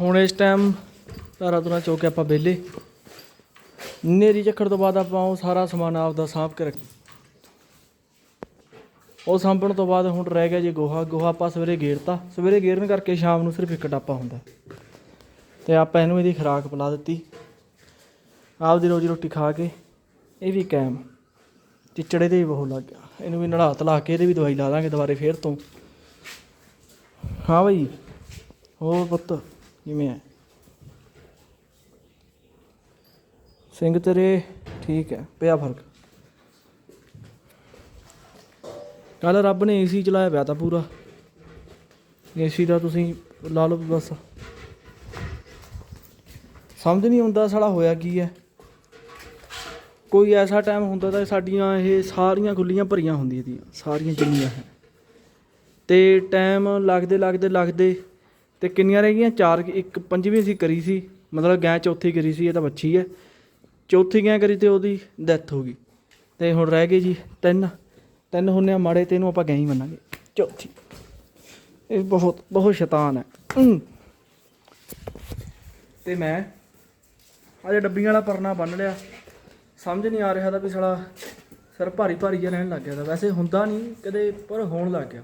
ਹੁਣ ਇਸ ਟਾਈਮ ਧਾਰਾ ਧੁਰਾ ਚੋ ਕੇ ਆਪਾਂ ਵਿਹਲੇ। ਨੇਰੀ ਚੱਕਰ ਤੋਂ ਬਾਅਦ ਆਪਾਂ ਉਹ ਸਾਰਾ ਸਮਾਨ ਆਪ ਦਾ ਸਾਂਭ ਕੇ ਰੱਖ ਉਹ ਸਾਂਭਣ ਤੋਂ ਬਾਅਦ ਹੁਣ ਰਹਿ ਗਿਆ ਜੀ ਗੋਹਾ। ਗੋਹਾ ਆਪਾਂ ਸਵੇਰੇ ਗੇਰਤਾ। ਸਵੇਰੇ ਗੇਰਨ ਕਰਕੇ ਸ਼ਾਮ ਨੂੰ ਸਿਰਫ ਇੱਕ ਟਾਪਾ ਹੁੰਦਾ। ਤੇ ਆਪਾਂ ਇਹਨੂੰ ਇਹਦੀ ਖੁਰਾਕ ਪਿਲਾ ਦਿੱਤੀ। ਆਪਦੀ ਰੋਜੀ ਰੋਟੀ ਖਾ ਕੇ। ਇਹ ਵੀ ਕਾਇਮ। ਚਿੱਚੜੇ ਤੇ ਵੀ ਬਹੁਤ ਲੱਗ ਗਿਆ। ਇਹਨੂੰ ਵੀ ਨੜਾ ਤਲਾ ਕੇ ਇਹਦੇ ਵੀ ਦਵਾਈ ਲਾ ਦਾਂਗੇ ਦੁਬਾਰੇ ਫੇਰ ਤੋਂ। ਹਾਂ ਬਈ। ਹੋਰ ਪੁੱਤ? ਜਿਵੇਂ ਸਿੰਘ ਤੇਰੇ ਠੀਕ ਹੈ, ਪਿਆ ਫ਼ਰਕ। ਕੱਲ ਰੱਬ ਨੇ ਏਸੀ ਚਲਾਇਆ ਪਿਆ ਤਾਂ ਪੂਰਾ। ਏਸੀ ਦਾ ਤੁਸੀਂ ਲਾ ਲਓ ਬਸ। ਸਮਝ ਨਹੀਂ ਆਉਂਦਾ ਸਾਲਾ ਹੋਇਆ ਕੀ ਹੈ। ਕੋਈ ਐਸਾ ਟਾਈਮ ਹੁੰਦਾ ਤਾਂ ਸਾਡੀਆਂ ਇਹ ਸਾਰੀਆਂ ਖੁੱਲੀਆਂ ਭਰੀਆਂ ਹੁੰਦੀਆਂ ਦੀਆਂ ਸਾਰੀਆਂ ਜਿੰਨੀਆਂ ਹੈ। ਤੇ ਟਾਈਮ ਲੱਗਦੇ ਲੱਗਦੇ ਲੱਗਦੇ ਤੇ ਕਿੰਨੀਆਂ ਰਹਿ ਗਈਆਂ? ਚਾਰ ਇੱਕ ਪੰਜਵੀਂ ਅਸੀਂ ਕਰੀ ਸੀ। ਮਤਲਬ ਗੈਂ ਚੌਥੀ ਕਰੀ ਸੀ, ਇਹ ਤਾਂ ਬੱਚੀ ਹੈ। ਚੌਥੀ ਗੈਂ ਕਰੀ ਤੇ ਉਹਦੀ ਡੈਥ ਹੋ ਗਈ। ਤੇ ਹੁਣ ਰਹਿ ਗਏ ਜੀ ਤਿੰਨ। ਤਿੰਨ ਹੁੰਨੇ ਆ ਮਾੜੇ ਤੇ ਇਹਨੂੰ ਆਪਾਂ ਗੈਂ ਹੀ ਮੰਨਾਂਗੇ। ਚੌਥੀ। ਇਹ ਬਹੁਤ ਬਹੁਤ ਸ਼ੈਤਾਨ ਹੈ। ਹਮ। ਤੇ ਮੈਂ ਅਜੇ ਡੱਬੀਆਂ ਵਾਲਾ ਪਰਨਾ ਬੰਨ ਲਿਆ। ਸਮਝ ਨਹੀਂ ਆ ਰਿਹਾ ਤਾਂ ਵੀ ਸਾਲਾ ਸਿਰ ਭਾਰੀ ਭਾਰੀ ਜਿਹਾ ਰਹਿਣ ਲੱਗ ਗਿਆ ਤਾਂ। ਵੈਸੇ ਹੁੰਦਾ ਨਹੀਂ, ਕਦੇ ਪਰ ਹੋਣ ਲੱਗ ਗਿਆ।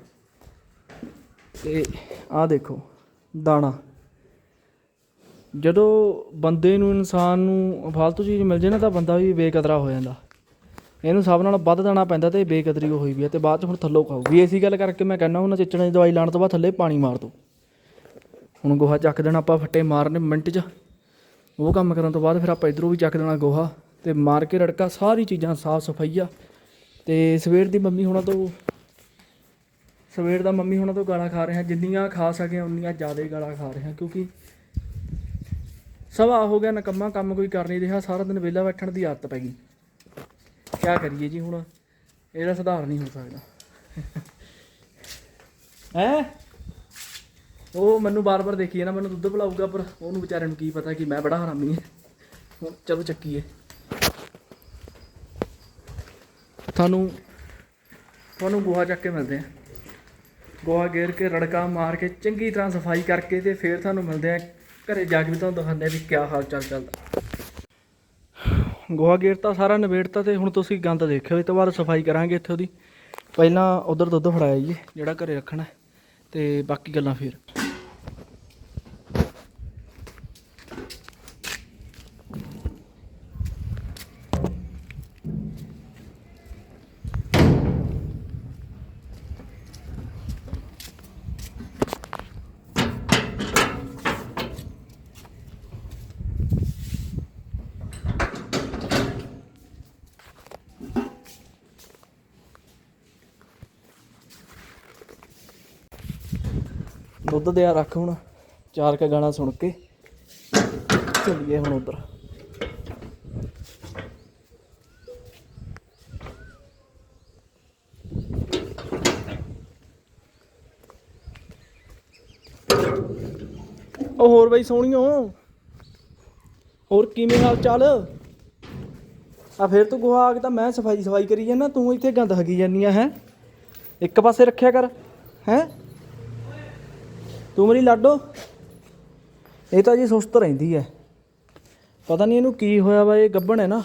ਤੇ ਆਹ ਦੇਖੋ। ਦਾਣਾ। ਜਦੋਂ ਬੰਦੇ ਨੂੰ ਇਨਸਾਨ ਨੂੰ ਫਾਲਤੂ ਚੀਜ਼ ਮਿਲ ਜੇ ਨਾ, ਤਾਂ ਬੰਦਾ ਵੀ ਬੇਕਦਰਾ ਹੋ ਜਾਂਦਾ। ਇਹਨੂੰ ਸਭ ਨਾਲ ਵੱਧ ਦਾਣਾ ਪੈਂਦਾ ਤੇ ਬੇਕਦਰੀ ਹੋਈ ਵੀ ਹੈ ਤੇ ਬਾਅਦ ਚ ਹੁਣ ਥੱਲੋਂ ਖਾਊਗੀ ਇਸੀ ਗੱਲ ਕਰਕੇ ਮੈਂ ਕਹਿੰਦਾ ਉਹਨਾਂ ਚਿੱਚਣੇ ਦੀ ਦਵਾਈ ਲਾਉਣ ਤੋਂ ਬਾਅਦ ਥੱਲੇ ਪਾਣੀ ਮਾਰ ਦੋ। ਹੁਣ ਗੋਹਾ ਚੱਕ ਦੇਣਾ, ਆਪਾਂ ਫੱਟੇ ਮਾਰਨੇ ਮਿੰਟ 'ਚ। ਉਹ ਕੰਮ ਕਰਨ ਤੋਂ ਬਾਅਦ ਫਿਰ ਆਪਾਂ ਇਧਰੋਂ ਵੀ ਚੱਕ ਦੇਣਾ ਗੋਹਾ ਤੇ ਮਾਰ ਕੇ ਰੜਕਾ, ਸਾਰੀ ਚੀਜ਼ਾਂ ਸਾਫ਼ ਸਫਾਈਆ ਤੇ ਸਵੇਰ ਦੀ ਮੰਮੀ ਹੁਣਾਂ ਤੋਂ ਸਵੇਰ ਦਾ ਮੰਮੀ ਹੁਣਾਂ ਤੋਂ ਗਾਲਾਂ ਖਾ ਰਹੇ ਹਾਂ, ਜਿੰਨੀਆਂ ਖਾ ਸਕੇ ਉਨੀਆਂ ਜ਼ਿਆਦਾ ਗਾਲਾਂ ਖਾ ਰਹੇ ਹਾਂ, ਕਿਉਂਕਿ ਸਵਾ ਹੋ ਗਿਆ, ਨਕੰਮਾ ਕੰਮ ਕੋਈ ਕਰ ਨਹੀਂ ਰਿਹਾ, ਸਾਰਾ ਦਿਨ ਵਿਹਲਾ ਬੈਠਣ ਦੀ ਆਦਤ ਪੈ ਗਈ। ਕੀ ਕਰੀਏ ਜੀ ਹੁਣ? ਇਹਦਾ ਸੁਧਾਰ ਨਹੀਂ ਹੋ ਸਕਦਾ। ਹੈ? ਉਹ ਮੈਨੂੰ ਬਾਰ-ਬਾਰ ਦੇਖੀਏ ਨਾ, ਮੈਨੂੰ ਦੁੱਧ ਪਿਲਾਊਗਾ, ਪਰ ਉਹਨੂੰ ਵਿਚਾਰੇ ਨੂੰ ਕੀ ਪਤਾ ਕਿ ਮੈਂ ਬੜਾ ਹਰਾਮੀ ਹਾਂ। ਹੁਣ ਚਲੋ ਚੱਕੀਏ। ਤੁਹਾਨੂੰ ਤੁਹਾਨੂੰ ਗੋਹਾ ਚੱਕ ਕੇ ਮਿਲਦੇ ਆ ਗੋਹਾ ਗੇਰ ਕੇ ਰੜਕਾ ਮਾਰ ਕੇ ਚੰਗੀ ਤਰ੍ਹਾਂ ਸਫ਼ਾਈ ਕਰਕੇ ਤੇ ਫਿਰ ਤੁਹਾਨੂੰ ਮਿਲਦੇ ਆ ਘਰੇ ਜਾ ਕੇ ਵੀ ਤੁਹਾਨੂੰ ਦਿਖਾਉਂਦੇ ਆ ਵੀ ਕੀ ਹਾਲ ਚਾਲ ਚੱਲਦਾ। ਗੋਹਾ ਗੇਰਤਾ ਸਾਰਾ ਨਿਬੇੜਤਾ ਤੇ ਹੁਣ ਤੁਸੀਂ ਗੰਦ ਦੇਖਿਓ ਇਹ ਤੋਂ ਬਾਅਦ ਸਫ਼ਾਈ ਕਰਾਂਗੇ ਇੱਥੇ ਉਹਦੀ। ਪਹਿਲਾਂ ਉਧਰ ਦੁੱਧ ਫੜਾਇਆ ਜੀ ਜਿਹੜਾ ਘਰੇ ਰੱਖਣਾ ਹੈ, ਤੇ ਬਾਕੀ ਗੱਲਾਂ ਫਿਰ। ਦੁੱਧ ਦਿਆ ਰੱਖ ਹੁਣ। ਚਾਰ ਕ ਗਾਣਾ ਸੁਣ ਕੇ। ਚੱਲੀਏ ਹੁਣ ਉਧਰ। ਉਹ ਹੋਰ ਬਈ ਸੋਹਣੀਓ। ਹੋਰ ਕਿਵੇਂ ਹਾਲ ਚਾਲ? ਆ ਫਿਰ ਤੂੰ ਗੋਹਾ ਤਾਂ ਮੈਂ ਸਫ਼ਾਈ ਸਫ਼ਾਈ ਕਰੀ ਜਾਂਦਾ ਤੂੰ ਇੱਥੇ ਗੰਦ ਹਗੀ ਜਾਂਦੀ ਆ ਹੈ? ਇੱਕ ਪਾਸੇ ਰੱਖਿਆ ਕਰ, ਹੈ? ਤੂੰ ਮੇਰੀ ਲਾਡੋ। ਇਹ ਤਾਂ ਜੀ ਸੁਸਤ ਰਹਿੰਦੀ ਹੈ ਪਤਾ ਨਹੀਂ ਇਹਨੂੰ ਕੀ ਹੋਇਆ ਵਾ, ਇਹ ਗੱਭਣ ਹੈ ਨਾ।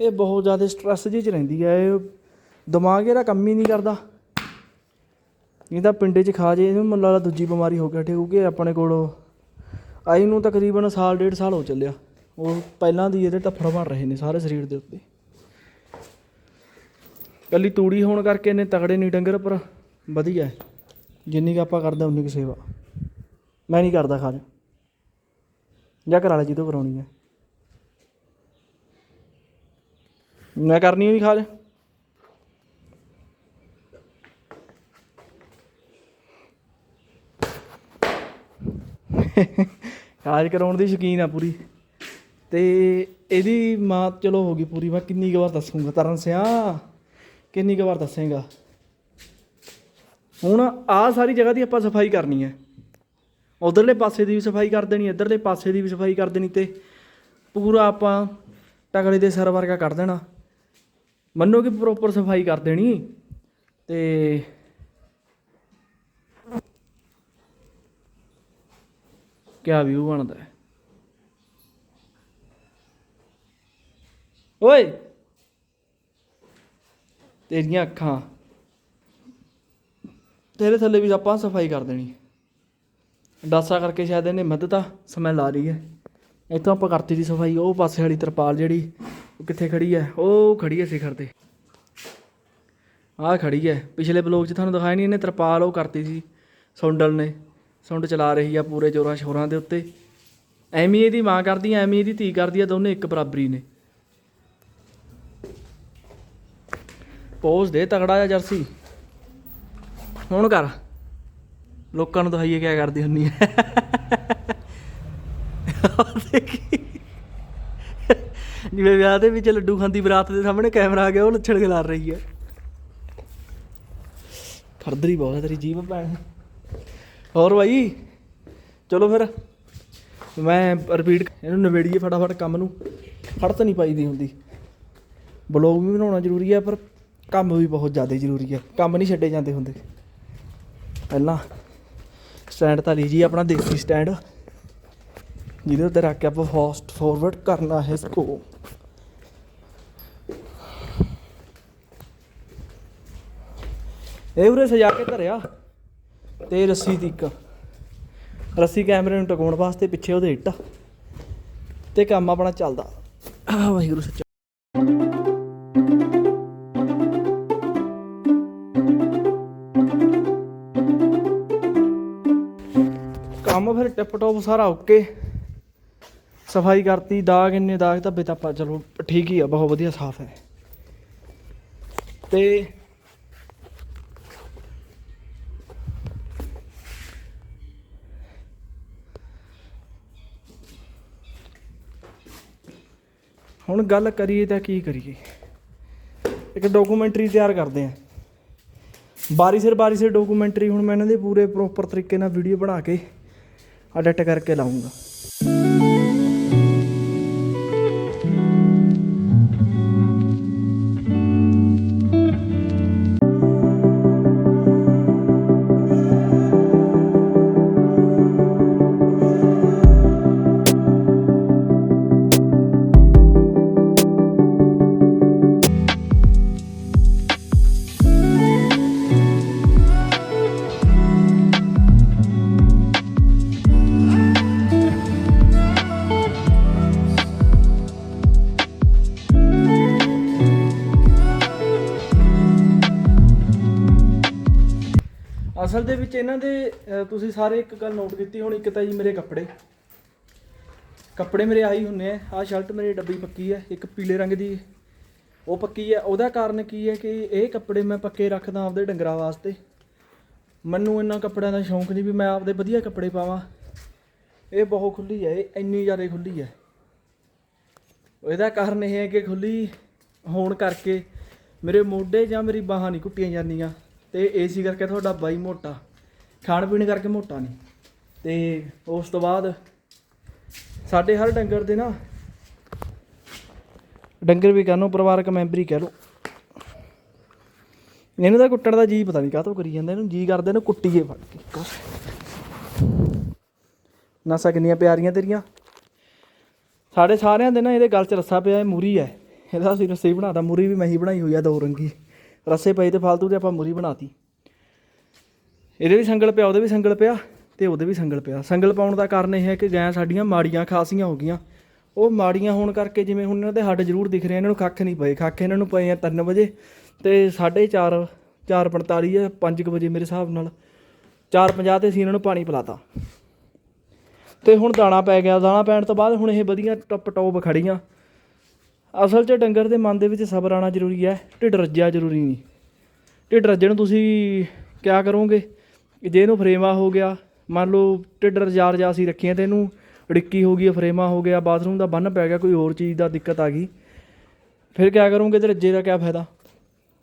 ਇਹ ਬਹੁਤ ਜ਼ਿਆਦਾ ਸਟ੍ਰੈਸ ਜਿਹੀ ਚ ਰਹਿੰਦੀ ਹੈ ਇਹ ਦਿਮਾਗ ਇਹਦਾ ਕੰਮ ਹੀ ਨਹੀਂ ਕਰਦਾ। ਇਹ ਤਾਂ ਪਿੰਡੇ 'ਚ ਖਾ ਜੇ, ਇਹਨੂੰ ਮੈਨੂੰ ਲੱਗਦਾ ਦੂਜੀ ਬਿਮਾਰੀ ਹੋ ਗਿਆ ਕਿਉਂਕਿ ਆਪਣੇ ਕੋਲ। ਆਈ ਨੂੰ ਤਕਰੀਬਨ ਸਾਲ, ਡੇਢ ਸਾਲ ਹੋ ਚੱਲਿਆ। ਉਹ ਪਹਿਲਾਂ ਦੀ ਇਹਦੇ ਟੱਫੜ ਬਣ ਰਹੇ ਨੇ ਸਾਰੇ ਸਰੀਰ ਦੇ ਉੱਤੇ। ਕੱਲੀ ਤੂੜੀ ਹੋਣ ਕਰਕੇ ਇਹਨੇ ਤਗੜੇ ਨਹੀਂ ਡੰਗਰ ਪਰ ਵਧੀਆ ਜਿੰਨੀ ਕੁ ਆਪਾਂ ਕਰਦੇ ਉਨੀ ਕੁ ਸੇਵਾ। ਮੈਂ ਨਹੀਂ ਕਰਦਾ ਖਾਜ ਜਾਂ। ਕਰਾ ਲੈ ਜੀ ਤੋਂ ਕਰਾਉਣੀ ਹੈ ਮੈਂ ਕਰਨੀ ਨਹੀਂ ਖਾਜ ਖਾਜ ਕਰਾਉਣ ਦੀ ਸ਼ੌਕੀਨ ਆ ਪੂਰੀ। ਤੇ ਇਹਦੀ ਮਾਂ ਚਲੋ ਹੋ ਗਈ ਪੂਰੀ। ਮੈਂ ਕਿੰਨੀ ਕੁ ਵਾਰ ਦੱਸੂਗਾ। ਤਰਨ ਸਿਆ, ਕਿੰਨੀ ਕੁ ਵਾਰ ਦੱਸੇਗਾ। ਹੁਣ ਆਹ ਸਾਰੀ ਜਗ੍ਹਾ ਦੀ ਆਪਾਂ ਸਫ਼ਾਈ ਕਰਨੀ ਹੈ ਉਧਰਲੇ ਪਾਸੇ ਦੀ ਵੀ ਸਫ਼ਾਈ ਕਰ ਦੇਣੀ, ਇੱਧਰਲੇ ਪਾਸੇ ਦੀ ਵੀ ਸਫ਼ਾਈ ਕਰ ਦੇਣੀ ਤੇ ਪੂਰਾ ਆਪਾਂ ਟਕਲੇ ਦੇ ਸਿਰ ਵਰਗਾ ਕਰ ਦੇਣਾ। ਮੰਨੋ ਕਿ ਪ੍ਰੋਪਰ ਸਫ਼ਾਈ ਕਰ ਦੇਣੀ ਤੇ ਕਿਆ ਵਿਊ ਬਣਦਾ ਹੈ? ਓਏ! ਤੇਰੀਆਂ ਅੱਖਾਂ। ਤੇਰੇ ਥੱਲੇ ਵੀ ਆਪਾਂ ਸਫ਼ਾਈ ਕਰ ਦੇਣੀ। ਡਾਸਾ ਕਰਕੇ ਸ਼ਾਇਦ ਇਹਨੇ ਮੱਧਤਾ ਸਮੈਲ ਆ ਰਹੀ ਹੈ। ਇੱਥੋਂ ਆਪਾਂ ਕਰਤੀ ਦੀ ਸਫ਼ਾਈ, ਉਹ ਪਾਸੇ ਵਾਲੀ ਤਰਪਾਲ ਜਿਹੜੀ ਉਹ ਕਿੱਥੇ ਖੜੀ ਹੈ, ਉਹ ਖੜੀ ਹੈ ਸਿਖਰ ਤੇ। ਆਹ ਖੜੀ ਹੈ। ਪਿਛਲੇ ਬਲੌਗ 'ਚ ਤੁਹਾਨੂੰ ਦਿਖਾਇਆ ਨਹੀਂ ਇਹਨੇ ਤਰਪਾਲ ਉਹ ਕਰਤੀ ਸੀ, ਸੁੰਡਲ ਨੇ। ਸੁੰਡ ਚਲਾ ਰਹੀ ਆ ਪੂਰੇ ਜੋਰਾਂ ਸ਼ੋਰਾਂ ਦੇ ਉੱਤੇ। ਐਵੇਂ ਇਹਦੀ ਮਾਂ ਕਰਦੀ ਆ, ਐਵੇਂ ਇਹਦੀ ਧੀ ਕਰਦੀ ਆ, ਦੋਨੇ ਇੱਕ ਬਰਾਬਰੀ ਨੇ। ਪੋਜ਼ ਦੇ ਤਗੜਾ ਜਿਹਾ ਜਰਸੀ। ਹੁਣ ਕਰ। ਲੋਕਾਂ ਨੂੰ ਦਿਖਾਈਏ ਕਿਆ ਕਰਦੀ ਹੁੰਨੀ ਹੈ ਦੇਖੀ। ਜਿਵੇਂ ਵਿਆਹ ਦੇ ਵਿੱਚ ਲੱਡੂ ਖਾਂਦੀ ਬਰਾਤ ਦੇ ਸਾਹਮਣੇ ਕੈਮਰਾ ਆ ਗਿਆ, ਉਹ ਲੱਛਣ ਖਿਲਾਰ ਰਹੀ ਹੈ ਖਰਦਰੀ ਬਹੁਤ ਹੈ ਤੇਰੀ ਜੀਭ, ਭੈਣ। ਹੋਰ ਬਾਈ, ਚਲੋ ਫਿਰ। ਮੈਂ ਰਿਪੀਟ ਇਹਨੂੰ ਨਵੇੜੀਏ ਫਟਾਫਟ ਕੰਮ ਨੂੰ। ਫੜ ਤਾਂ ਨਹੀਂ ਪਾਈਦੀ ਹੁੰਦੀ। ਬਲੌਗ ਵੀ ਬਣਾਉਣਾ ਜ਼ਰੂਰੀ ਹੈ ਪਰ ਕੰਮ ਵੀ ਬਹੁਤ ਜ਼ਿਆਦਾ ਜ਼ਰੂਰੀ ਹੈ ਕੰਮ ਨਹੀਂ ਛੱਡੇ ਜਾਂਦੇ ਹੁੰਦੇ। ਪਹਿਲਾਂ ਸਟੈਂਡ ਤਾਂ ਲੀਜੀ ਆਪਣਾ ਦੇਸੀ ਸਟੈਂਡ। ਜਿਹਦੇ ਉੱਤੇ ਰੱਖ ਕੇ ਆਪਾਂ ਫਾਸਟ ਫਾਰਵਰਡ ਕਰਨਾ ਹੈ ਇਸਕੋ। ਇਹ ਉਰੇ ਸਜਾ ਕੇ ਧਰਿਆ ਤੇ ਰੱਸੀ ਤੀਕ ਰੱਸੀ ਕੈਮਰੇ ਨੂੰ ਟਿਕਾਉਣ ਵਾਸਤੇ ਪਿੱਛੇ ਉਹਦੇ ਇੱਟ। ਤੇ ਕੰਮ ਆਪਣਾ ਚੱਲਦਾ। ਵਾਹਿਗੁਰੂ ਸੱਚਾ। ਟਿਪ ਟੋਪ ਸਾਰਾ ਓਕੇ। ਸਫ਼ਾਈ ਕਰਤੀ, ਦਾਗ ਇੰਨੇ ਦਾਗ ਧੱਬੇ ਤਾਂ ਆਪਾਂ, ਚਲੋ, ਠੀਕ ਹੀ ਆ, ਬਹੁਤ ਵਧੀਆ ਸਾਫ਼ ਹੈ। ਤੇ ਹੁਣ ਗੱਲ ਕਰੀਏ ਤਾਂ ਕੀ ਕਰੀਏ। ਇੱਕ ਡਾਕੂਮੈਂਟਰੀ ਤਿਆਰ ਕਰਦੇ ਆਂ। ਬਾਰੀ ਸਿਰ ਬਾਰੀ ਸਿਰ ਡਾਕੂਮੈਂਟਰੀ ਹੁਣ ਮੈਂ ਇਹਨਾਂ ਦੇ ਪੂਰੇ ਪ੍ਰੋਪਰ ਤਰੀਕੇ ਨਾਲ ਵੀਡੀਓ ਬਣਾ ਕੇ ਐਡਿਟ ਕਰਕੇ ਲਾਉਂਗਾ। ਅਸਲ ਦੇ ਵਿੱਚ ਇਹਨਾਂ ਦੇ ਅਹ, ਤੁਸੀਂ ਸਾਰੇ ਇੱਕ ਗੱਲ ਨੋਟ ਕੀਤੀ ਹੁਣ ਇੱਕ ਤਾਂ ਜੀ ਮੇਰੇ ਕੱਪੜੇ। ਕੱਪੜੇ ਮੇਰੇ ਆਹੀ ਹੁੰਨੇ ਆ ਆਹ ਸ਼ਰਟ ਮੇਰੀ ਡੱਬੀ ਪੱਕੀ ਹੈ ਇੱਕ ਪੀਲੇ ਰੰਗ ਦੀ ਉਹ ਪੱਕੀ ਹੈ ਉਹਦਾ ਕਾਰਨ ਕੀ ਹੈ ਕਿ ਇਹ ਕੱਪੜੇ ਮੈਂ ਪੱਕੇ ਰੱਖਦਾ ਆਪਦੇ ਡੰਗਰਾਂ ਵਾਸਤੇ। ਮੈਨੂੰ ਇੰਨਾ ਕੱਪੜਿਆਂ ਦਾ ਸ਼ੌਂਕ ਨਹੀਂ ਵੀ ਮੈਂ ਆਪਦੇ ਵਧੀਆ ਕੱਪੜੇ ਪਾਵਾਂ। ਇਹ ਬਹੁਤ ਖੁੱਲੀ ਹੈ ਇਹ ਇੰਨੀ ਜ਼ਿਆਦਾ ਖੁੱਲੀ ਹੈ ਇਹਦਾ ਕਾਰਨ ਇਹ ਹੈ ਕਿ ਖੁੱਲੀ ਹੋਣ ਕਰਕੇ ਮੇਰੇ ਮੋਢੇ ਜਾਂ ਮੇਰੀ ਬਾਹਾਂ ਨਹੀਂ ਘੁੱਟੀਆਂ ਜਾਂਦੀਆਂ। ਤੇ ਏਸੀ ਕਰਕੇ ਤੁਹਾਡਾ ਬਾਈ ਮੋਟਾ, ਖਾਣ ਪੀਣ ਕਰਕੇ ਮੋਟਾ ਨਹੀਂ। ਤੇ ਉਸ ਤੋਂ ਬਾਅਦ ਸਾਡੇ ਹਰ ਡੰਗਰ ਦੇ ਨਾ, ਡੰਗਰ ਵੀ ਕਹਿੰਨੋ ਪਰਿਵਾਰਕ ਮੈਂਬਰ ਹੀ ਕਹਿ ਲਓ। ਇਹਨੂੰ ਤਾਂ ਕੁੱਟਣ ਦਾ ਜੀ ਪਤਾ ਨਹੀਂ ਕਾਹਤੋਂ ਕਰੀ ਜਾਂਦਾ, ਇਹਨੂੰ ਜੀ ਕਰਦੇ ਇਹਨੂੰ ਕੁੱਟੀਏ ਫੜ ਕੇ। ਨਸਾਂ ਕਿੰਨੀਆਂ ਪਿਆਰੀਆਂ ਤੇਰੀਆਂ। ਸਾਡੇ ਸਾਰਿਆਂ ਦੇ ਨਾ ਇਹਦੇ ਗਲ 'ਚ ਰੱਸਾ ਪਿਆ, ਇਹ ਮੂਰੀ ਹੈ। ਇਹਦਾ ਅਸੀਂ ਰੱਸੇ ਹੀ ਬਣਾਤਾ, ਮੂਰੀ ਵੀ ਮੈਂ ਹੀ ਬਣਾਈ ਹੋਈ ਆ ਦੋ ਰੰਗੀ। ਰੱਸੇ ਪਏ ਤੇ ਫਾਲਤੂ ਤੇ ਆਪਾਂ ਮੂਰੀ ਬਣਾਤੀ। ਇਹਦੇ ਵੀ ਸੰਗਲ ਪਿਆ, ਉਹਦੇ ਵੀ ਸੰਗਲ ਪਿਆ ਤੇ ਉਹਦੇ ਵੀ ਸੰਗਲ ਪਿਆ। ਸੰਗਲ ਪਾਉਣ ਦਾ ਕਾਰਨ ਇਹ ਹੈ ਕਿ ਗਾਂ ਸਾਡੀਆਂ ਮਾੜੀਆਂ ਖਾਸੀਆਂ ਹੋ ਗਈਆਂ। ਉਹ ਮਾੜੀਆਂ ਹੋਣ ਕਰਕੇ ਜਿਵੇਂ ਹੁਣ ਇਹਨਾਂ ਦੇ ਹੱਡ ਜ਼ਰੂਰ ਦਿਖ ਰਹੇ ਇਹਨਾਂ ਨੂੰ ਕੱਖ ਨਹੀਂ ਪਏ। ਕੱਖ ਇਹਨਾਂ ਨੂੰ ਪਏ ਆ 3 ਵਜੇ ਤੇ 4:30 4:45 ਜਾਂ 5 ਵਜੇ ਮੇਰੇ ਹਿਸਾਬ ਨਾਲ। 4:50 ਤੇ ਅਸੀਂ ਇਹਨਾਂ ਨੂੰ ਪਾਣੀ ਪਿਲਾਤਾ। ਤੇ ਹੁਣ ਦਾਣਾ ਪੈ ਗਿਆ। ਦਾਣਾ ਪੈਣ ਤੋਂ ਬਾਅਦ ਹੁਣ ਇਹ ਵਧੀਆ ਟੱਪ ਟੋਪ ਖੜੀਆਂ ਅਸਲ 'ਚ ਡੰਗਰ ਦੇ ਮਨ ਦੇ ਵਿੱਚ ਸਬਰ ਆਣਾ ਜ਼ਰੂਰੀ ਹੈ, ਢਿੱਡ ਰੱਜਿਆ ਜ਼ਰੂਰੀ ਨਹੀਂ। ਢਿੱਡ ਰੱਜੇ ਨੂੰ ਤੁਸੀਂ ਕਿਆ ਕਰੋਗੇ? ਜੇ ਇਹਨੂੰ ਫਰੇਮਾ ਹੋ ਗਿਆ, ਮੰਨ ਲਓ ਢਿੱਡ ਰਜਾ ਰਜਾ ਅਸੀਂ ਰੱਖੀਆਂ ਤੇ ਇਹਨੂੰ ਡਿੱਕੀ ਹੋ ਗਈ ਫਰੇਮਾ ਹੋ ਗਿਆ, ਬਾਥਰੂਮ ਦਾ ਬੰਨ ਪੈ ਗਿਆ, ਕੋਈ ਹੋਰ ਚੀਜ਼ ਦਾ ਦਿੱਕਤ ਆ ਗਈ, ਫਿਰ ਕਿਆ ਕਰੋਗੇ ਤੇ ਰੱਜੇ ਦਾ ਕਿਆ ਫਾਇਦਾ?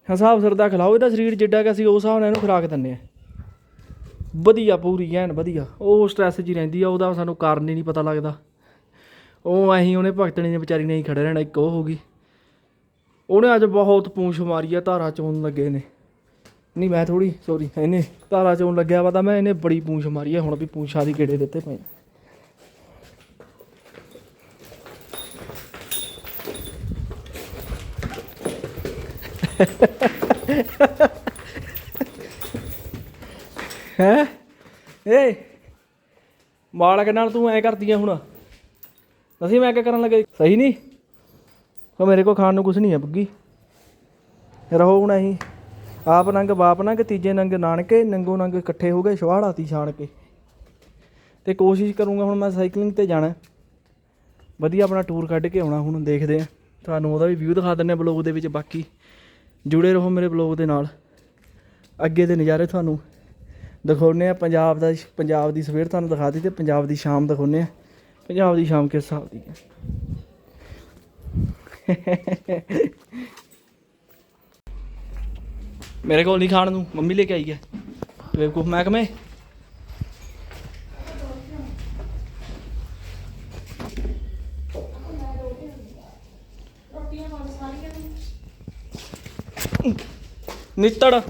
ਹਿਸਾਬ ਸਿਰ ਦਾ ਖਿਲਾਓ, ਇਹਦਾ ਸਰੀਰ ਜਿੱਡਾ ਕਿ ਅਸੀਂ ਉਸ ਹਿਸਾਬ ਨਾਲ ਇਹਨੂੰ ਖੁਰਾਕ ਦਿੰਦੇ ਆ ਵਧੀਆ, ਪੂਰੀ ਐਨ ਵਧੀਆ, ਉਹ ਸਟ੍ਰੈਸ 'ਚ ਹੀ ਰਹਿੰਦੀ ਆ, ਉਹਦਾ ਸਾਨੂੰ ਕਾਰਨ ਹੀ ਨਹੀਂ ਪਤਾ ਲੱਗਦਾ। ਉਹ ਅਸੀਂ ਉਹਨੇ ਭਗਤਣੀ ਨੇ ਵਿਚਾਰੀ ਨੇ ਹੀ ਖੜੇ ਰਹਿਣਾ, ਇੱਕ ਉਹ ਹੋ ਗਈ। ਉਹਨੇ ਅੱਜ ਬਹੁਤ ਪੂੰਛ ਮਾਰੀ ਆ, ਧਾਰਾ ਚੋਣ ਲੱਗੇ ਨੇ। ਨਹੀਂ, ਮੈਂ ਥੋੜੀ ਸੌਰੀ ਇਹਨੇ ਧਾਰਾ ਚੋਣ ਲੱਗਿਆ ਵਾ ਤਾਂ ਮੈਂ ਇਹਨੇ ਬੜੀ ਪੂੰਛ ਮਾਰੀ ਆ, ਹੁਣ ਵੀ ਪੂੰਛਾਂ ਦੀ ਕਿਹੜੇ ਦਿੱਤੇ ਪਏ ਹੈ? ਏ, ਮਾਲਕ ਨਾਲ ਤੂੰ ਐ ਕਰਦੀ ਆ ਹੁਣ। ਅਸੀਂ ਮੈਂ ਕਿਆ ਕਰਨ ਲੱਗੇ? ਸਹੀ ਨਹੀਂ ਉਹ ਮੇਰੇ ਕੋਲ ਖਾਣ ਨੂੰ ਕੁਝ ਨਹੀਂ ਹੈ ਬੁੱਗੀ ਰਹੋ ਹੁਣ ਅਸੀਂ। ਆਪ ਨੰਗ, ਬਾਪ ਨੰਗ, ਤੀਜੇ ਨੰਗ ਨਾਨਕੇ, ਨੰਗੋ ਨੰਗ ਇਕੱਠੇ ਹੋ ਗਏ ਛਵਾੜਾਤੀ ਛਾਣ ਕੇ। ਤੇ ਕੋਸ਼ਿਸ਼ ਕਰੂੰਗਾ ਹੁਣ ਮੈਂ ਸਾਈਕਲਿੰਗ ਤੇ ਜਾਣਾ। ਵਧੀਆ ਆਪਣਾ ਟੂਰ ਕੱਢ ਕੇ ਆਉਣਾ ਹੁਣ, ਦੇਖਦੇ ਆ। ਤੁਹਾਨੂੰ ਉਹਦਾ ਵੀ ਵਿਊ ਦਿਖਾ ਦਿੰਨੇ ਆ ਬਲੌਗ ਦੇ ਵਿੱਚ ਬਾਕੀ। ਜੁੜੇ ਰਹੋ ਮੇਰੇ ਬਲੌਗ ਦੇ ਨਾਲ। ਅੱਗੇ ਦੇ ਨਜ਼ਾਰੇ ਤੁਹਾਨੂੰ ਦਿਖਾਉਨੇ ਆ। ਪੰਜਾਬ ਦਾ, ਪੰਜਾਬ ਦੀ ਸਵੇਰ ਤੁਹਾਨੂੰ ਦਿਖਾ ਦਿੱਤੀ ਤੇ ਪੰਜਾਬ ਦੀ ਸ਼ਾਮ ਦਿਖਾਉਨੇ ਆ। ਪੰਜਾਬ ਦੀ ਸ਼ਾਮ ਕਿਸ ਹਿਸਾਬ ਦੀ ਹੈ? ਮੇਰੇ ਕੋਲ ਨਹੀਂ ਖਾਣ ਨੂੰ, ਮੰਮੀ ਲੈ ਕੇ ਆਈ ਹੈ। ਬੇਵਕੂਫ ਮਹਿਕਮੇ। ਨਿੱਤੜ।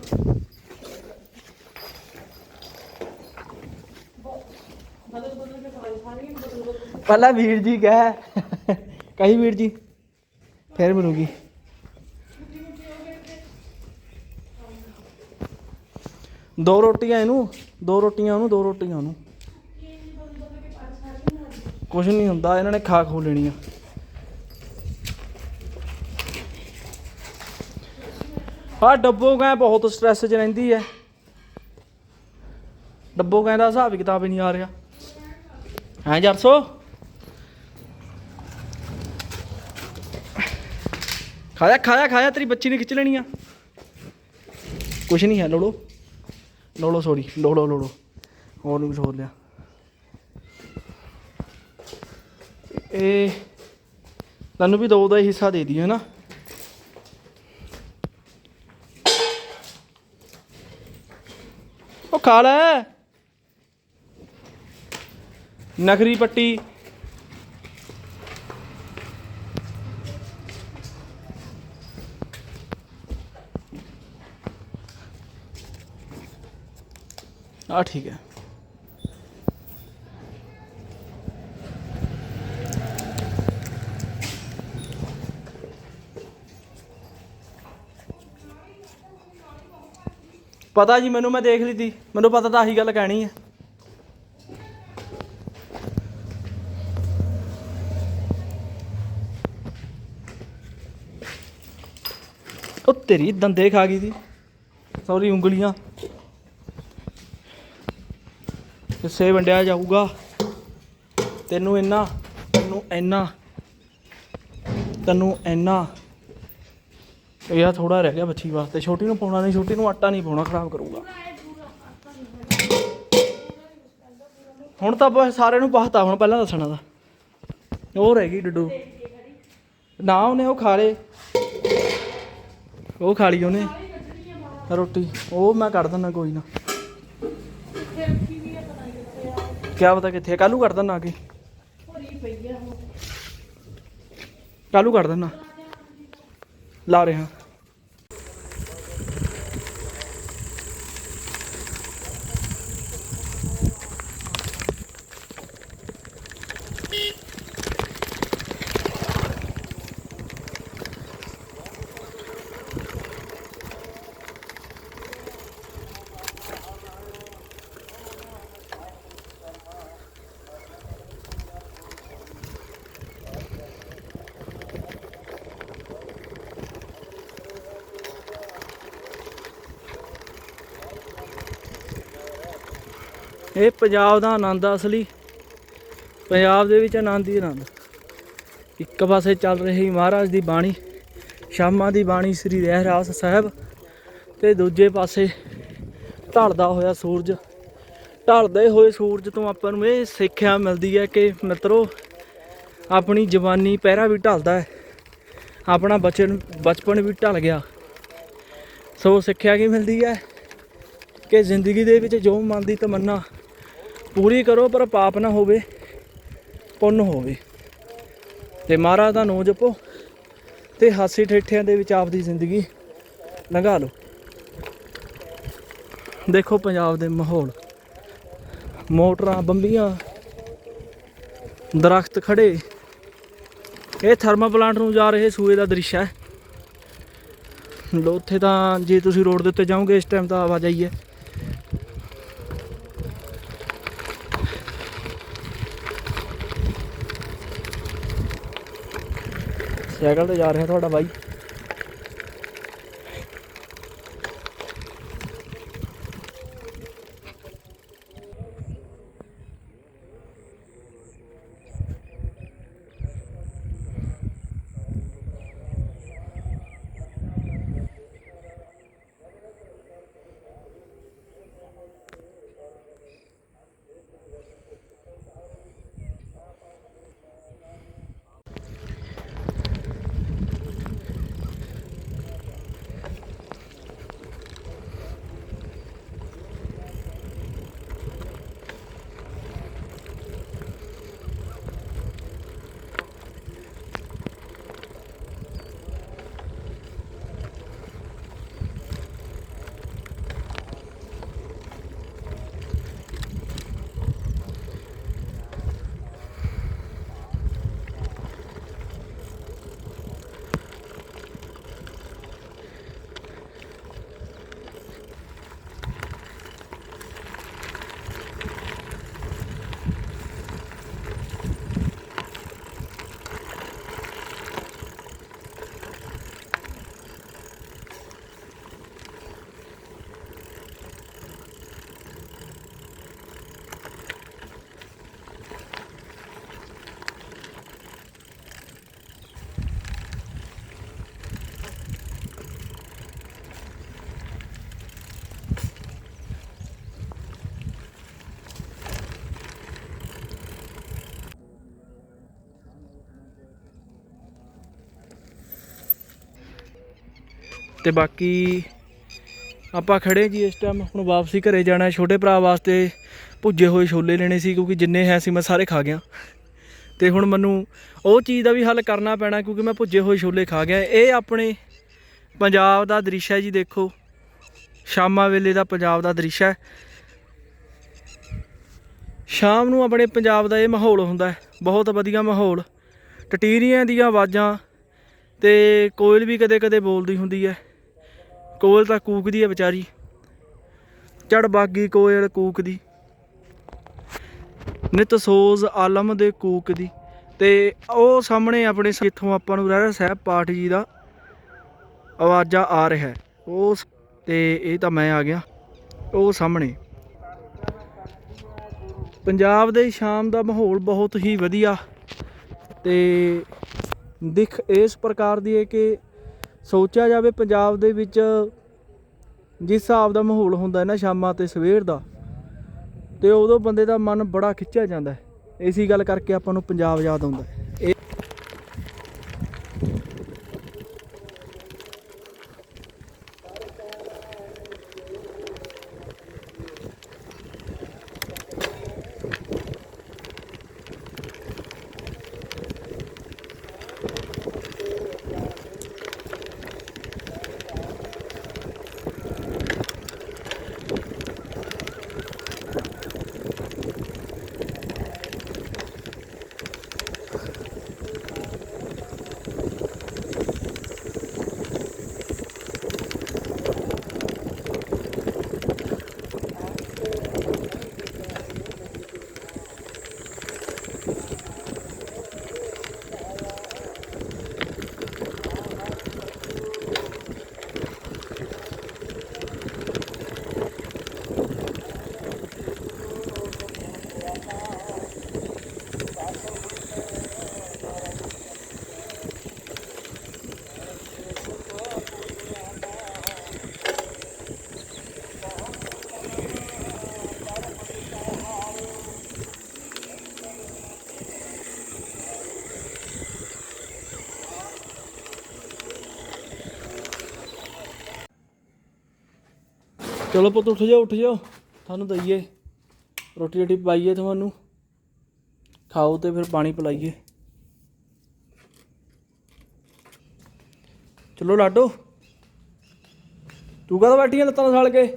ਪਹਿਲਾਂ ਵੀਰ ਜੀ ਕਹਿ, ਕਹੀ ਵੀਰ ਜੀ, ਫਿਰ ਮਿਲੂਗੀ ਦੋ ਰੋਟੀਆਂ ਇਹਨੂੰ, ਦੋ ਰੋਟੀਆਂ ਉਹਨੂੰ, ਦੋ ਰੋਟੀਆਂ ਉਹਨੂੰ। ਕੁਝ ਨਹੀਂ ਹੁੰਦਾ, ਇਹਨਾਂ ਨੇ ਖਾ ਖੋ ਲੈਣੀਆਂ। ਆ ਡੱਬੋ ਗਏ ਬਹੁਤ ਸਟ੍ਰੈਸ 'ਚ ਰਹਿੰਦੀ ਐ। ਡੱਬੋ ਗਏ ਦਾ ਹਿਸਾਬ ਕਿਤਾਬ ਹੀ ਨਹੀਂ ਆ ਰਿਹਾ। ਹਾਂ ਜਰਸੋ? ਖਾਇਆ ਖਾਇਆ ਖਾਇਆ, ਤੇਰੀ ਬੱਚੀ ਨੇ ਖਿੱਚ ਲੈਣੀ ਆ। ਕੁਛ ਨਹੀਂ ਹੈ, ਲੋੜੋ। ਲੋੜੋ ਸੋਰੀ ਲੋੜੋ ਲੋੜੋ। ਹੋਰ ਨੂੰ ਕੁਛ ਹੋਰ ਲਿਆ। ਇਹ ਤੈਨੂੰ ਵੀ ਦੋ ਦਾ ਹਿੱਸਾ ਦੇ ਦਿਓ ਹੈ ਨਾ ਉਹ ਖਾ ਲੈ। ਨਖਰੀ ਪੱਟੀ। ਆ ਠੀਕ ਹੈ। ਪਤਾ ਜੀ, ਮੈਨੂੰ ਮੈਂ ਦੇਖ ਲਈ ਤੀ। ਮੈਨੂੰ ਪਤਾ ਤਾਂ ਆਹੀ ਗੱਲ ਕਹਿਣੀ ਹੈ। ਉਹ ਤੇਰੀ ਦੰਦੇ ਖਾ ਗਈ ਸੀ ਸੌਰੀ, ਉਂਗਲੀਆਂ। ਹਿੱਸੇ ਵੰਡਿਆ ਜਾਊਗਾ। ਤੈਨੂੰ ਇੰਨਾ ਤੈਨੂੰ ਇੰਨਾ ਤੈਨੂੰ ਇੰਨਾ। ਇਹ ਆ ਥੋੜਾ ਰਹਿ ਗਿਆ ਬੱਚੀ ਵਾਸਤੇ। ਛੋਟੀ ਨੂੰ ਪਾਉਣਾ ਨਹੀਂ, ਛੋਟੀ ਨੂੰ ਆਟਾ ਨਹੀਂ ਪਾਉਣਾ, ਖਰਾਬ ਕਰੂਗਾ। ਹੁਣ ਤਾਂ ਬਸ ਸਾਰਿਆਂ ਨੂੰ ਪਤਾ, ਹੁਣ ਪਹਿਲਾਂ ਦੱਸਣਾ ਦਾ ਉਹ ਰਹਿ ਗਈ ਡੱਡੂ। ਨਾ ਉਹਨੇ, ਉਹ ਖਾ ਲੇ। ਉਹ ਖਾ ਲਈ ਉਹਨੇ। ਰੋਟੀ। ਉਹ ਮੈਂ ਕੱਢ ਦਿੰਦਾ, ਕੋਈ ਨਾ। ਕਿਆ ਪਤਾ ਕਿੱਥੇ ਕੱਲੂ ਕਰ ਦਿੰਦਾ ਅੱਗੇ ਕੇ? ਕੱਲੂ ਕਰ ਦਿੰਦਾ ਲਾ ਰਿਹਾ। ਇਹ ਪੰਜਾਬ ਦਾ ਆਨੰਦ ਆ ਅਸਲੀ। ਪੰਜਾਬ ਦੇ ਵਿੱਚ ਆਨੰਦ ਹੀ ਆਨੰਦ। ਇੱਕ ਪਾਸੇ ਚੱਲ ਰਹੀ ਮਹਾਰਾਜ ਦੀ ਬਾਣੀ, ਸ਼ਾਮਾਂ ਦੀ ਬਾਣੀ ਸ੍ਰੀ ਰਹਿਰਾਸ ਸਾਹਿਬ ਤੇ ਦੂਜੇ ਪਾਸੇ ਢਲਦਾ ਹੋਇਆ ਸੂਰਜ। ਢਲਦੇ ਹੋਏ ਸੂਰਜ ਤੋਂ ਆਪਾਂ ਨੂੰ ਇਹ ਸਿੱਖਿਆ ਮਿਲਦੀ ਹੈ ਕਿ ਮਿੱਤਰੋ, ਆਪਣੀ ਜਵਾਨੀ ਪਹਿਰਾ ਵੀ ਢਲਦਾ ਹੈ। ਆਪਣਾ ਬਚਨ, ਬਚਪਨ ਵੀ ਢਲ ਗਿਆ। ਸੋ ਸਿੱਖਿਆ ਕੀ ਮਿਲਦੀ ਹੈ? ਕਿ ਜ਼ਿੰਦਗੀ ਦੇ ਵਿੱਚ ਜੋ ਮਨ ਦੀ ਤਮੰਨਾ ਪੂਰੀ ਕਰੋ ਪਰ ਪਾਪ ਨਾ ਹੋਵੇ, ਪੁੰਨ ਹੋਵੇ। ਤੇ ਮਹਾਰਾਜ ਦਾ ਨਾਮ ਜਪੋ ਤੇ ਹਾਸੀ ਠੇਠਿਆਂ ਦੇ ਵਿੱਚ ਆਪਦੀ ਜ਼ਿੰਦਗੀ ਲੰਘਾ ਲਓ। ਦੇਖੋ ਪੰਜਾਬ ਦੇ ਮਾਹੌਲ। ਮੋਟਰਾਂ, ਬੰਬੀਆਂ, ਦਰਖਤ ਖੜੇ ਇਹ ਥਰਮਲ ਪਲਾਂਟ ਨੂੰ ਜਾ ਰਹੇ ਸੂਏ ਦਾ ਦ੍ਰਿਸ਼ ਹੈ। ਲੋ ਉੱਥੇ ਤਾਂ ਜੇ ਤੁਸੀਂ ਰੋਡ ਦੇ ਉੱਤੇ ਜਾਓਗੇ, ਇਸ ਟਾਈਮ ਤਾਂ ਆਵਾਜਾਈ ਹੈ। ਸਾਈਕਲ ਤੇ ਜਾ ਰਿਹਾ ਤੁਹਾਡਾ ਬਾਈ। ਤੇ ਬਾਕੀ ਆਪਾਂ ਖੜੇ ਜੀ ਇਸ ਟਾਈਮ ਹੁਣ ਵਾਪਸੀ ਘਰੇ ਜਾਣਾ ਛੋਟੇ ਭਰਾ ਵਾਸਤੇ ਭੁੱਜੇ ਹੋਏ ਛੋਲੇ ਲੈਣੇ ਸੀ, ਕਿਉਂਕਿ ਜਿੰਨੇ ਹੈ ਸੀ ਮੈਂ ਸਾਰੇ ਖਾ ਗਿਆ। ਤੇ ਹੁਣ ਮੈਨੂੰ ਉਹ ਚੀਜ਼ ਦਾ ਵੀ ਹੱਲ ਕਰਨਾ ਪੈਣਾ, ਕਿਉਂਕਿ ਮੈਂ ਭੁੱਜੇ ਹੋਏ ਛੋਲੇ ਖਾ ਗਿਆ। ਇਹ ਆਪਣੇ ਪੰਜਾਬ ਦਾ ਦ੍ਰਿਸ਼ ਹੈ ਜੀ, ਦੇਖੋ। ਸ਼ਾਮਾਂ ਵੇਲੇ ਦਾ ਪੰਜਾਬ ਦਾ ਦ੍ਰਿਸ਼ ਹੈ। ਸ਼ਾਮ ਨੂੰ ਆਪਣੇ ਪੰਜਾਬ ਦਾ ਇਹ ਮਾਹੌਲ ਹੁੰਦਾ ਹੈ। ਬਹੁਤ ਵਧੀਆ ਮਾਹੌਲ। ਟਟੀਰੀਆਂ ਦੀਆਂ ਆਵਾਜ਼ਾਂ ਤੇ ਕੋਇਲ ਵੀ ਕਦੇ ਕਦੇ ਬੋਲਦੀ ਹੁੰਦੀ ਹੈ। ਕੋਇਲ ਤਾਂ ਕੂਕਦੀ ਹੈ ਵਿਚਾਰੀ। ਚੜ ਬਾਗੀ ਕੋਇਲ ਕੂਕਦੀ ਨਿਤ ਸੋਜ਼ ਆਲਮ ਦੇ ਕੂਕ ਦੀ। ਤੇ ਉਹ ਸਾਹਮਣੇ ਆਪਣੇ ਇੱਥੋਂ ਆਪਾਂ ਨੂੰ ਰਹਿਰਾ ਸਾਹਿਬ ਪਾਠ ਜੀ ਦਾ ਆਵਾਜ਼ਾਂ ਆ ਰਿਹਾ ਉਹ ਤੇ ਇਹ ਤਾਂ ਮੈਂ ਆ ਗਿਆ। ਉਹ ਸਾਹਮਣੇ। ਪੰਜਾਬ ਦੇ ਸ਼ਾਮ ਦਾ ਮਾਹੌਲ ਬਹੁਤ ਹੀ ਵਧੀਆ। ਤੇ ਦਿਖ ਇਸ ਪ੍ਰਕਾਰ ਦੀ ਹੈ ਕਿ ਸੋਚਿਆ ਜਾਵੇ ਪੰਜਾਬ ਦੇ ਵਿੱਚ ਜਿਸ ਹਿਸਾਬ ਦਾ ਮਾਹੌਲ ਹੁੰਦਾ ਹੈ ਨਾ ਸ਼ਾਮਾਂ ਤੇ ਸਵੇਰ ਦਾ, ਤੇ ਉਦੋਂ ਬੰਦੇ ਦਾ ਮਨ ਬੜਾ ਖਿੱਚਿਆ ਜਾਂਦਾ ਹੈ। ਇਸੀ ਗੱਲ ਕਰਕੇ ਆਪਾਂ ਨੂੰ ਪੰਜਾਬ ਯਾਦ ਆਉਂਦਾ ਹੈ ਇਹ ਚਲੋ ਪੁੱਤ, ਉੱਠ ਜਾਓ ਉੱਠ ਜਾਓ। ਤੁਹਾਨੂੰ ਦਈਏ। ਰੋਟੀ ਰੋਟੀ ਪਾਈਏ ਤੁਹਾਨੂੰ। ਖਾਓ ਤੇ ਫਿਰ ਪਾਣੀ ਪਿਲਾਈਏ। ਚਲੋ ਲਾਡੋ। ਤੂੰ ਕਦੋਂ ਬੈਠੀਆਂ ਲੱਤਾਂ ਨਾਲ ਸੜ ਕੇ?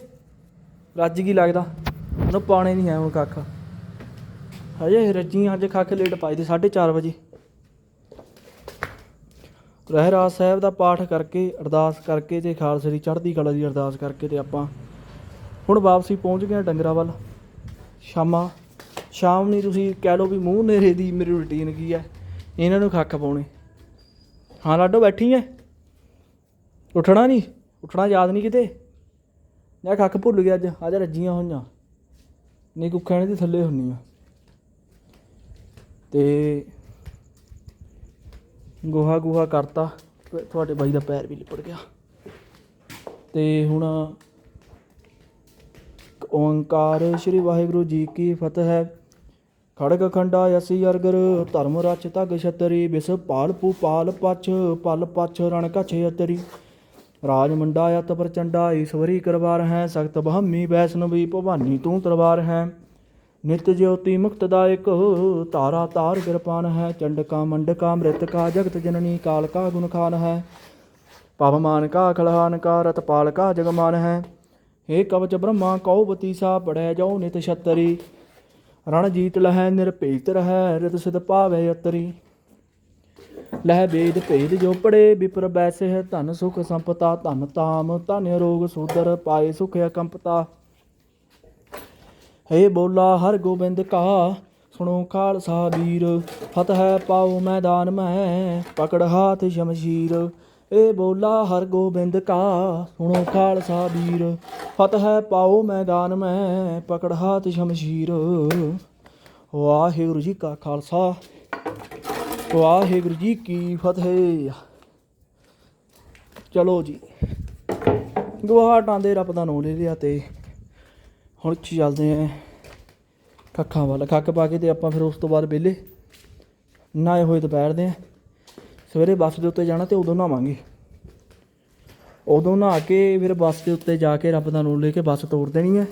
ਰੱਜ ਕੀ ਲੱਗਦਾ। ਉਹਨੂੰ ਪਾਣੇ ਨਹੀਂ ਹੈ ਹੁਣ ਕੱਖ। ਹਜੇ ਰੱਜੀਆਂ ਅੱਜ ਖਾ ਕੇ ਲੇਟ ਪਾਈ ਦੇ 4:30 ਵਜੇ। ਰਹਿਰਾਸ ਸਾਹਿਬ ਦਾ ਪਾਠ ਕਰਕੇ, ਅਰਦਾਸ ਕਰਕੇ ਤੇ ਖਾਲਸੇ ਦੀ ਚੜ੍ਹਦੀ ਕਲਾ ਦੀ ਅਰਦਾਸ ਕਰਕੇ ਤੇ ਆਪਾਂ ਹੁਣ ਵਾਪਸੀ ਪਹੁੰਚ ਗਿਆ ਹਾਂ ਡੰਗਰਾਂ ਵੱਲ। ਸ਼ਾਮਾਂ, ਸ਼ਾਮ ਨੂੰ ਤੁਸੀਂ ਕਹਿ ਲਓ ਵੀ ਮੂੰਹ ਨੇਰੇ ਦੀ ਮੇਰੀ ਰੁਟੀਨ ਕੀ ਹੈ, ਇਹਨਾਂ ਨੂੰ ਖੱਖ ਪਾਉਣੇ। ਹਾਂ, ਲਾਡੋ ਬੈਠੀ ਐ। ਉੱਠਣਾ ਨਹੀਂ, ਉੱਠਣਾ ਯਾਦ ਨਹੀਂ ਕਿਤੇ। ਮੈਂ ਖੱਖ ਭੁੱਲ ਗਿਆ ਅੱਜ ਅੱਜ ਰੱਜੀਆਂ ਹੋਈਆਂ। ਨਹੀਂ ਕੁੱਖਾਂ ਦੀ ਥੱਲੇ ਹੁੰਨੀ ਆ। ਤੇ ਗੋਹਾ ਗੋਹਾ ਕਰਤਾ ਤੁਹਾਡੇ ਬਾਈ ਦਾ ਪੈਰ ਵੀ ਲਿਪੜ ਗਿਆ। ਤੇ ਹੁਣ ਓੰਕਾਰ ਸ੍ਰੀ ਵਾਹਿਗੁਰੂ ਜੀ ਕੀ ਫਤਿਹ। ਖੜਗ ਖੰਡਾ ਅਸੀ ਅਰਗਰ, ਧਰਮ ਰਚ ਤਗ ਛਤਰੀ, ਬਿਸ ਪਾਲ ਪੂ ਪਾਲ ਪਛ, ਪਲ ਪਛ ਰਣ ਕਛ ਅਤਰੀ। ਰਾਜ ਮੰਡਾ ਅਤ ਪ੍ਰਚੰਡਾ, ਈਸ਼ਵਰੀ ਕਰਵਾਰ ਹੈ, ਸਖਤ ਬਹਮੀ ਵੈਸ਼ਨਵੀ ਭਵਾਨੀ ਤੂੰ ਤਰਵਾਰ ਹੈ। ਨਿਤ ਜੋਤੀ ਮੁਕਤਦਾਇਕ ਤਾਰਾ ਤਾਰ ਕਿਰਪਾਨ ਹੈ, ਚੰਡਕਾ ਮੰਡਕਾ ਮ੍ਰਿਤਕਾ ਜਗਤ ਜਨਨੀ ਕਾਲਕਾ ਗੁਣ ਖਾਨ ਹੈ। ਪਵਮਾਨ ਕਾ ਖਲਹਾਨ ਕਾ ਰਤਪਾਲ ਕਾ ਜਗਮਾਨ ਹੈ। ਏ ਕਵਚ ਬ੍ਰਹਮਾ ਕਉ ਸਾ ਪੜੈ ਜਾਉ ਨਿਤ ਛਤਰੀ। ਰਣ ਜੀਤ ਲਹੈ ਨਿਰਭੇਤ ਰਹੈ, ਰਿਤ ਸਿਧ ਪਾਵੈ ਅਤਰੀ। ਲਹਿ ਵੇਦ ਭੇਦ ਜੋ ਪੜੇ ਵਿਪਰ ਬੈਸੇ ਹੈ ਧਨ ਸੁਖ ਸੰਪਤਾ ਧਨ ਤਾਮ ਧਨ ਰੋਗ ਸੂਦਰ ਪਾਏ ਸੁਖ ਅਕੰਪਤਾ। ਹੇ ਬੋਲਾ ਹਰ ਗੋਬਿੰਦ ਕਾ, ਸੁਣੋ ਖਾਲਸਾ ਵੀਰ, ਫਤਿਹ ਪਾਉ ਮੈਦਾਨ ਮੈਂ, ਪਕੜ ਹਾਥ ਸ਼ਮਸ਼ੀਰ। ਏ ਬੋਲਾ ਹਰ ਗੋਬਿੰਦ ਕਾ, ਸੁਣੋ ਖਾਲਸਾ ਵੀਰ। ਫਤਿਹ ਪਾਉ ਮੈਦਾਨ ਮੈਂ, ਪਕੜ ਹਾਥ ਸ਼ਮਸ਼ੀਰ। ਵਾਹਿਗੁਰੂ ਜੀ ਕਾ ਖਾਲਸਾ, ਵਾਹਿਗੁਰੂ ਜੀ ਕੀ ਫਤਿਹ। ਚਲੋ ਜੀ, ਗੁਹਾਟਾਂ ਦੇ ਰੱਬ ਦਾ ਨਾਮ ਲੈ ਲਿਆ ਤੇ ਹੁਣ ਚੱਲਦੇ ਆਂ ਕੱਖਾਂ ਵੱਲ। ਕੱਖ ਪਾ ਕੇ ਤੇ ਆਪਾਂ ਫਿਰ ਉਸ ਤੋਂ ਬਾਅਦ ਵਿਹਲੇ, ਨਹਾਏ ਹੋਏ ਦੁਪਹਿਰ ਦੇ ਆਂ। ਸਵੇਰੇ ਬੱਸ ਦੇ ਉੱਤੇ ਜਾਣਾ ਤੇ ਉਦੋਂ ਨਹਾਵਾਂਗੇ। ਉਦੋਂ ਨਹਾ ਕੇ ਫਿਰ ਬੱਸ ਦੇ ਉੱਤੇ ਜਾ ਕੇ ਰੱਬ ਦਾ ਨਾਮ ਲੈ ਕੇ ਬੱਸ ਤੋੜ ਦੇਣੀ ਹੈ।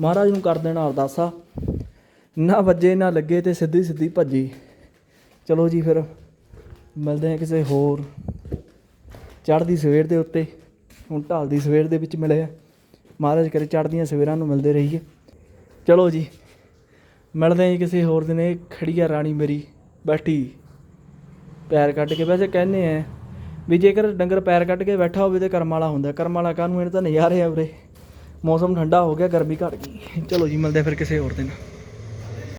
ਮਹਾਰਾਜ ਨੂੰ ਕਰ ਦੇਣਾ ਅਰਦਾਸਾ ਨਾ ਵੱਜੇ, ਨਾ ਲੱਗੇ ਤੇ ਸਿੱਧੀ ਸਿੱਧੀ ਭੱਜੀ। ਚਲੋ ਜੀ ਫਿਰ, ਮਿਲਦੇ ਹਾਂ ਕਿਸੇ ਹੋਰ ਚੜ੍ਹਦੀ ਸਵੇਰ ਦੇ ਉੱਤੇ। ਹੁਣ ਢਲਦੀ ਸਵੇਰ ਦੇ ਵਿੱਚ ਮਿਲੇ ਆ। ਮਹਾਰਾਜ ਕਰੇ ਚੜ੍ਹਦੀਆਂ ਸਵੇਰਾਂ ਨੂੰ ਮਿਲਦੇ ਰਹੀਏ। ਚਲੋ ਜੀ, ਮਿਲਦੇ ਹਾਂ ਜੀ ਕਿਸੇ ਹੋਰ ਦਿਨ। ਇਹ ਖੜੀ ਆ ਰਾਣੀ ਮੇਰੀ, ਬੈਠੀ। ਪੈਰ ਕੱਢ ਕੇ, ਵੈਸੇ ਕਹਿੰਦੇ ਆ ਵੀ ਜੇਕਰ ਡੰਗਰ ਪੈਰ ਕੱਢ ਕੇ ਬੈਠਾ ਹੋਵੇ ਤੇ ਕਰਮ ਵਾਲਾ ਹੁੰਦਾ ਕਰਮ ਵਾਲਾ ਕਾਹਨੂੰ ਇਹਨੇ ਤਾਂ ਨਜ਼ਾਰੇ ਆ ਉਰੇ। ਮੌਸਮ ਠੰਡਾ ਹੋ ਗਿਆ, ਗਰਮੀ ਘਟ ਗਈ। ਚਲੋ ਜੀ, ਮਿਲਦੇ ਫਿਰ ਕਿਸੇ ਹੋਰ ਦਿਨ।